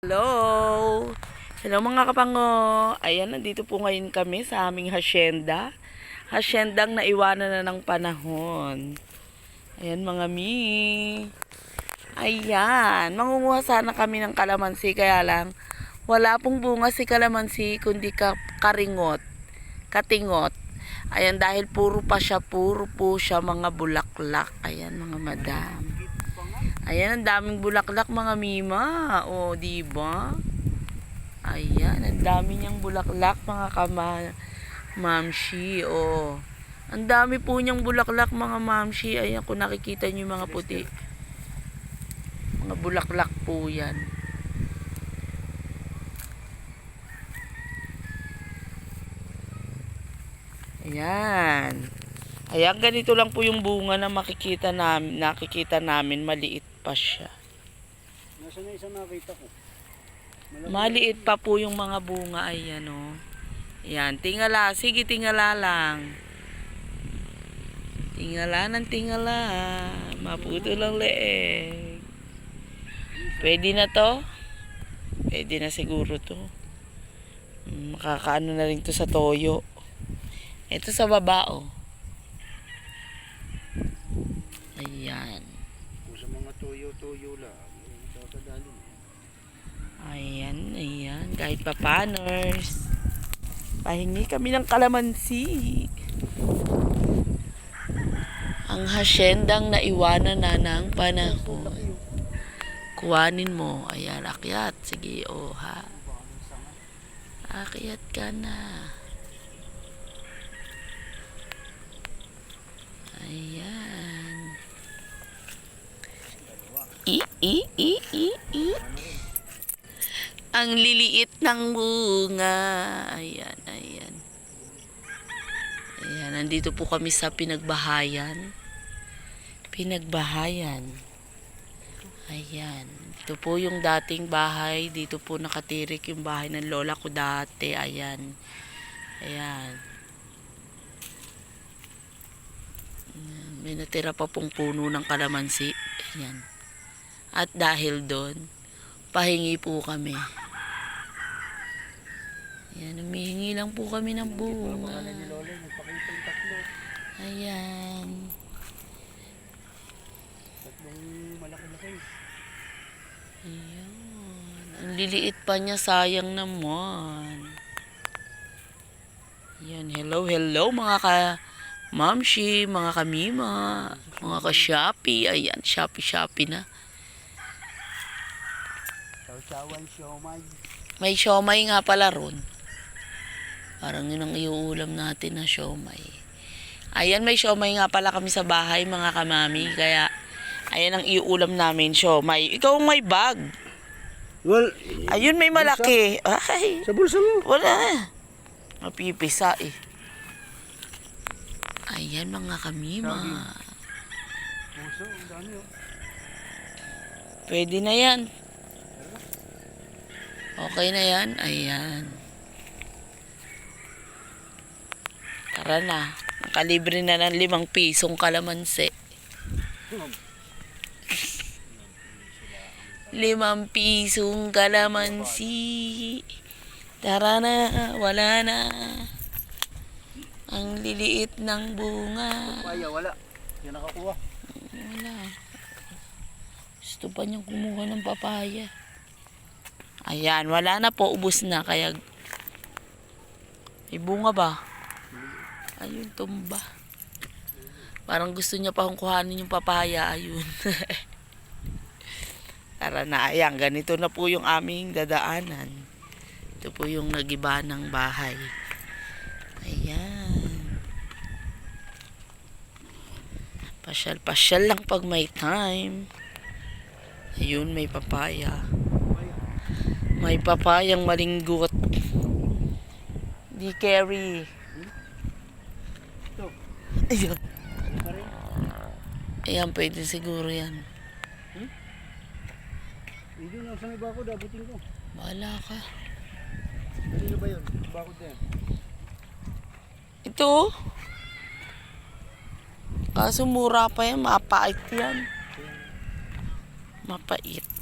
Hello! Hello mga kapango! Ayan, nandito po ngayon kami sa aming hasyenda. Hasyendang naiwanan na ng panahon. Ayan mga mi. Ayan, mangunguha sana kami ng kalamansi kaya lang wala pong bunga si kalamansi kundi ka karingot, katingot. Ayan, dahil puro pa siya, puro po siya mga bulaklak. Ayan mga madam. Ayan, ang daming bulaklak mga mima. O, di ba? Ayan, ang dami niyang bulaklak mga kama mamshi. O, ang dami po niyang bulaklak mga mamshi. Ayan, kung nakikita niyo mga puti. Mga bulaklak po yan. Ayan. Ayan, ganito lang po yung bunga na makikita namin, nakikita namin, maliit pa siya. Nasaan na isang nakita ko? Maliit pa po yung mga bunga, ayan o. Ayan, tingala, sige tingala lang. Tingala ng tingala, maputo lang leeg. Pwede na to? Pwede na siguro to. Makakaano na rin to sa toyo. Ito sa baba oh. Ayan. Sa mga tuyo-tuyo lang, kakadali. Ayan, ayan. Kahit pa paners. Pahingi kami ng kalamansi. Ang hasyendang naiwanan na ng panahon. Kuhanin mo. Ayan, akyat. Sige, oh ha. Akyat ka na. I, i, i, i. Ang liliit ng bunga. Ayan, ayan. Ayan, nandito po kami sa pinagbahayan. Pinagbahayan. Ayan. Ito po yung dating bahay. Dito po nakatirik yung bahay ng lola ko dati. Ayan. Ayan. May natira pa pong puno ng kalamansi. Ayan. At dahil doon, pahingi po kami. Ayan, humihingi lang po kami ng bunga. Ayan. Tatlong malaki-laki. Ayan. Ang liliit pa niya, sayang naman. Ayan, hello, hello mga ka mamshi, mga kamima, mga ka Shopee. Ayan, Shopee, Shopee na. Sausawan, siomay. May siomay nga pala ron. Parang yun ang iuulam natin na siomay. Ayan, may siomay nga pala kami sa bahay, mga kamami. Kaya, ayan ang iuulam namin, siomay. Ikaw ang may bag. Well, Ayun, may malaki. Ay, sa bulsa mo. wala. Mapipisa eh. Ayan, mga kamima. Puso, ang dami oh. Pwede na yan. Okay na yan. Ayan. Tara na. Nakalibre na ng limang pisong kalamansi. Limang pisong kalamansi. Tara na. Wala na. Ang liliit ng bunga. Kaya wala. Yan nakakuha. Wala. Gusto pa niyang kumuha ng papaya. Ayan, wala na po. Ubus na. Kaya, may bunga ba? Ayun, tumba. Parang gusto niya pa kung kuhanin yung papaya. Ayun. Tara na. Ayan, ganito na po yung aming dadaanan. Ito po yung nagiba ng bahay. Ayan. Pasyal-pasyal lang pag may time. Ayun, may papaya. May papayang malinggot. Di carry. Rin? Ayan, pwede siguro yan. Hindi na sa may bako, dabutin ko. Bahala ka. Kanino ba yun? Bakod na yan. Ito. Kaso mura pa yan. Mapait yan. Mapait.